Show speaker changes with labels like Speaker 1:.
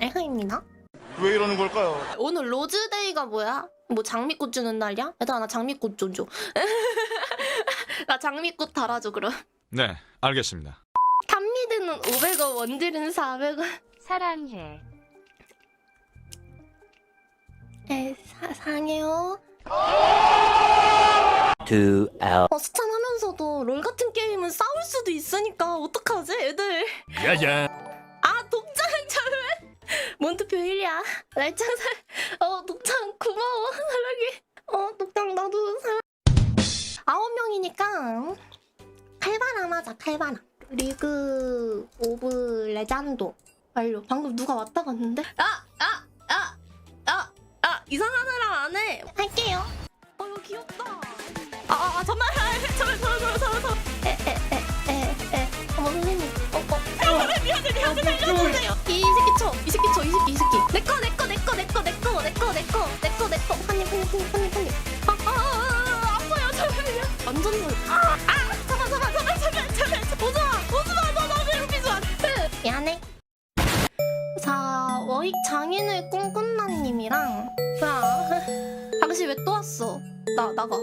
Speaker 1: 에허입니다.
Speaker 2: 왜 이러는 걸까요?
Speaker 1: 오늘 로즈데이가 뭐야? 뭐 장미꽃 주는 날이야? 얘들아 나 장미꽃 좀 줘. 나 장미꽃 달아줘 그럼.
Speaker 3: 네, 알겠습니다.
Speaker 1: 탑미드는 500원, 원딜은 400원.
Speaker 4: 사랑해.
Speaker 1: 에 사, 상해요.
Speaker 5: Two hours.
Speaker 1: 어, 스찬하면서도 롤 같은 게임은 싸울 수도 있으니까 어떡하지 애들?
Speaker 3: 야야.
Speaker 1: 아 독장 참여. 몬트표 1이야. 날짱살. 어 독장 고마워 사랑해. 어 독장 나도 사랑. 아홉 명이니까 칼바람 하자 칼바람. 리그 오브 레전드 완료. 방금 누가 왔다 갔는데? 아! 아! 아! 아! 아! 이상한 사람 안 해. 할게요. 어 이거 귀엽다. 어, 미안해, 미안해, 살려주세요. 이 새끼 쳐, 이 새끼 쳐, 이 새끼, 이 새끼. 내 거, 내 거, 내 거, 내 거, 내 거, 내 거, 내 거, 내 거, 내 거. 한 입, 한 입, 한 입, 한 입, 한 입. 아, 아, 아, 아, 아파요, 잠깐만요. 완전 잘. 아, 아, 잠깐, 잠깐, 잠깐, 잠깐, 잠깐. 오지 마, 오지 마, 너나 괴롭히지 마. 미안해. 자, 워익 장인의 꿈꾼 나님이랑 뭐야? 당신 왜 또 왔어? 나 나가.